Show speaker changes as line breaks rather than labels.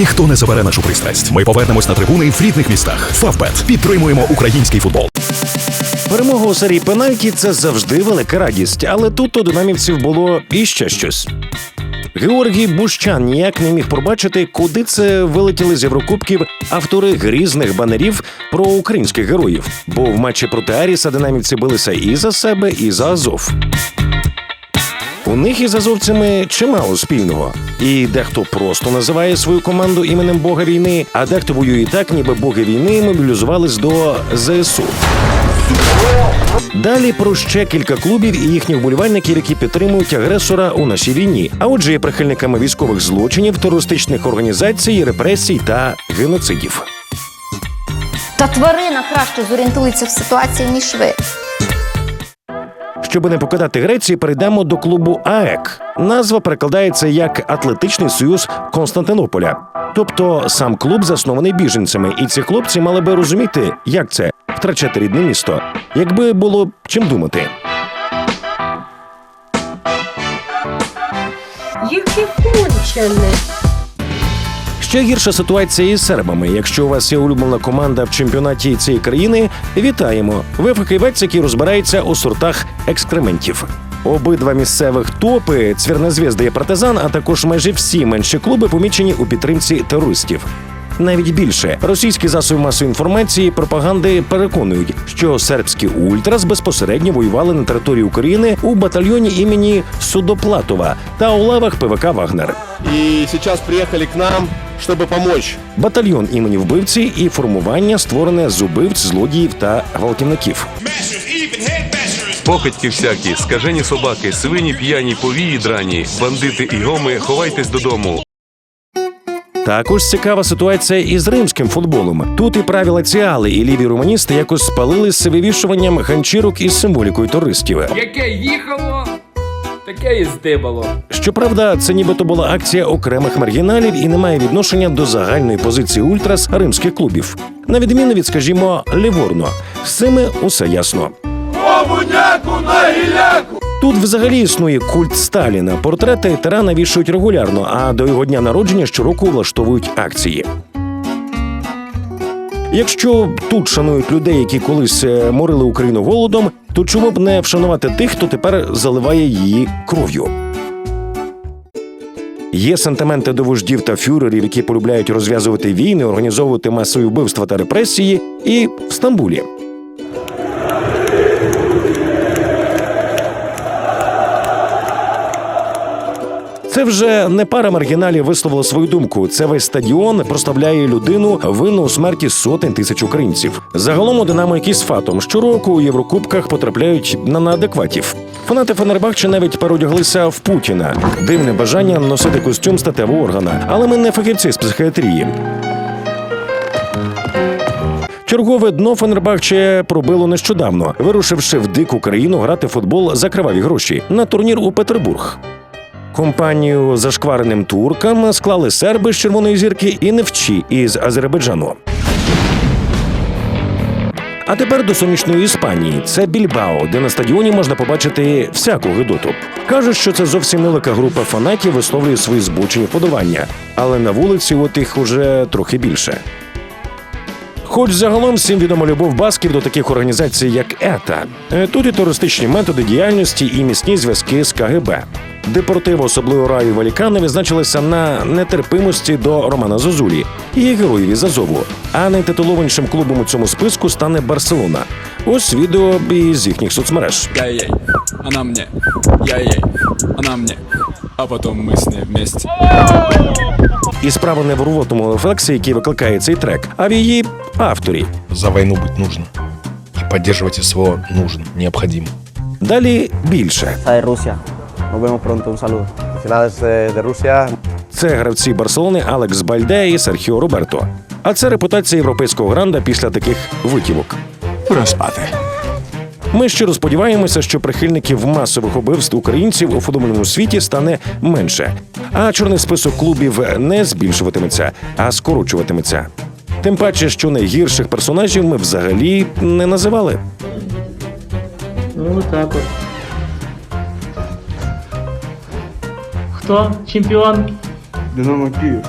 Ніхто не забере нашу пристрасть. Ми повернемось на трибуни в рідних містах. Фавбет підтримуємо український футбол.
Перемога у серії пенальті це завжди велика радість, але тут у динамівців було іще щось. Георгій Бущан ніяк не міг пробачити, куди це вилетіли з Єврокубків автори грізних банерів про українських героїв. Бо в матчі проти Аріса динамівці билися і за себе, і за Азов. У них із азовцями чимало спільного. І дехто просто називає свою команду іменем Бога війни, а дехто воює так, ніби боги війни мобілізувались до ЗСУ. Далі про ще кілька клубів і їхніх вболівальників, які підтримують агресора у нашій війні, а отже, є прихильниками військових злочинів, терористичних організацій, репресій та геноцидів.
Та тварина краще зорієнтується в ситуації, ніж ви.
Щоб не покидати Греції, перейдемо до клубу АЕК. Назва перекладається як Атлетичний союз Константинополя. Тобто сам клуб заснований біженцями, і ці хлопці мали би розуміти, як це втрачати рідне місто, якби було чим думати.
Яке кончене.
Ще гірша ситуація із сербами. Якщо у вас є улюблена команда в чемпіонаті цієї країни, вітаємо! Ви фахівець, який розбирається у сортах екскрементів. Обидва місцевих топи Цвірнозвізда і партизан, а також майже всі менші клуби помічені у підтримці терористів. Навіть більше російські засоби масової інформації і пропаганди переконують, що сербські ультрас безпосередньо воювали на території України у батальйоні імені Судоплатова та у лавах ПВК Вагнер.
и сейчас приехали к нам, чтобы помочь.
Батальйон імені вбивці і формування створене з убивць, злодіїв та гвалтівників.
Покидьки всякі, скажені собаки, свині п'яні, повії драні, бандити і гоми, ховайтесь додому.
Також цікава ситуація із римським футболом. Тут і правила ціали, і ліві романісти якось спалили з вивішуванням ганчірок із символікою туристів.
Яке їхало, таке і здибало.
Щоправда, це нібито була акція окремих маргіналів і не має відношення до загальної позиції ультрас римських клубів. На відміну від, скажімо, Ліворно. З цими усе ясно. Тут взагалі існує культ Сталіна. Портрети тирана вішають регулярно, а до його дня народження щороку влаштовують акції. Якщо тут шанують людей, які колись е, морили Україну голодом, то чому б не вшанувати тих, хто тепер заливає її кров'ю? Є сентименти до вождів та фюрерів, які полюбляють розв'язувати війни, організовувати масові вбивства та репресії, і в Стамбулі. Це вже не пара маргіналів висловила свою думку. Це весь стадіон проставляє людину винну у смерті сотень тисяч українців. Загалом у Динамо якийсь фатом. Щороку у Єврокубках потрапляють на неадекватів. Фанати Фенербахче навіть переодяглися в Путіна. Дивне бажання носити костюм статевого органа. Але ми не фахівці з психіатрії. Чергове дно Фенербахче пробило нещодавно, вирушивши в дику країну грати футбол за криваві гроші на турнір у Петербург. Компанію зашквареним туркам склали серби з червоної зірки і невчі із Азербайджану. А тепер до сонячної Іспанії. Це Більбао, де на стадіоні можна побачити всяку гидоту. Кажуть, що це зовсім невелика група фанатів висловлює свої збочені вподобання, але на вулиці от їх уже трохи більше. Хоч загалом всім відома любов басків до таких організацій, як ЕТА. Тут і туристичні методи діяльності, і міцні зв'язки з КГБ. Депортиво, особливо Раю Валікана, відзначилися на нетерпимості до Романа Зозулі і героїв із Азову. А найтитулованішим клубом у цьому списку стане Барселона. Ось відео із їхніх соцмереж.
Я-яй, она мне, я-яй, она мне, а потом мы с ней вместе.
І справа не в рвотному рефлексі, який викликає цей трек, а в її авторі.
За войну быть нужно. И поддерживать СВО нужно, необходимо.
Далі більше.
de Rusia. Nos vemos pronto, un saludo. Nacionales de, de Rusia,
Це гравці Барселони Алекс Бальде і Серхіо Роберто. А це репутація європейського гранда після таких витівок.
Проспати.
Ми щиро сподіваємося, що прихильників масових убивств українців у футбольному світі стане менше, а чорний список клубів не збільшуватиметься, а скорочуватиметься. Тим паче, що найгірших персонажів ми взагалі не називали.
Ну так от. Хто? Чемпіон?
Динамо Київ.